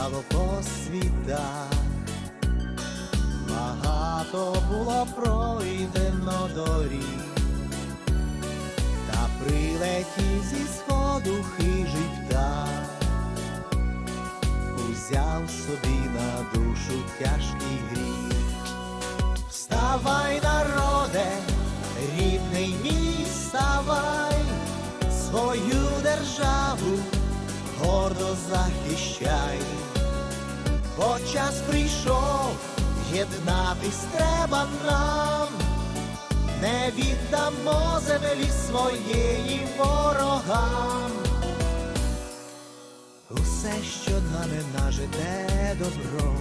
блукало по світах, багато було пройдено доріг, та прилетів зі сходу хижий птах, узяв собі на душу тяжкий гріх. Вставай, народе, рідний мій, вставай, свою державу гордо захищай, бо час прийшов, єднатись треба нам, не віддамо землі своєї ворогам. Усе, що нами нажите добро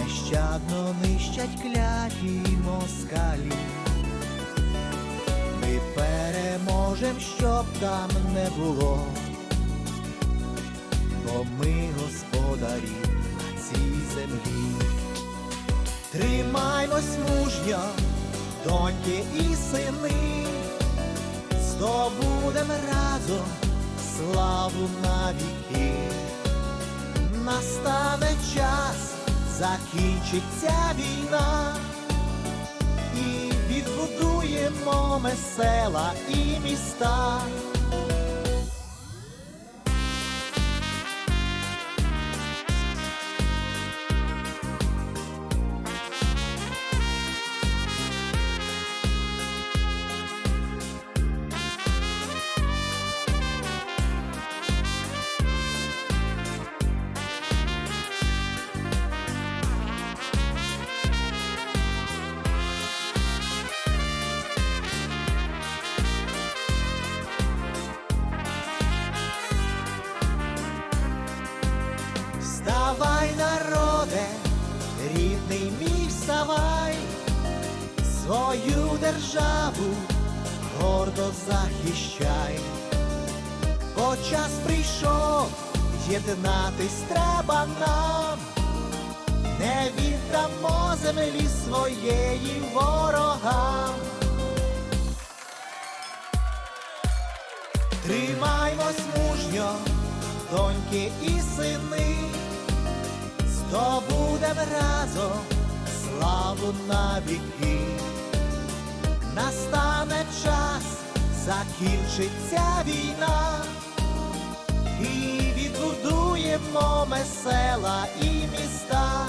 нещадно нищать кляті москалі. Ми переможем, щоб там не було, бо ми господарі на цій землі. Тримаймось мужньо, доньки і сини, здобудем разом славу навіки настане час, закінчиться війна, ми села і міста. Рідний мій, вставай, свою державу гордо захищай, бо час прийшов, єднатись треба нам, не віддамо землі своєї ворогам. Тримаймось мужньо, доньки і сини, здобудем разом славу навіки. Настане час, закінчиться війна, і відбудуємо ми села і міста.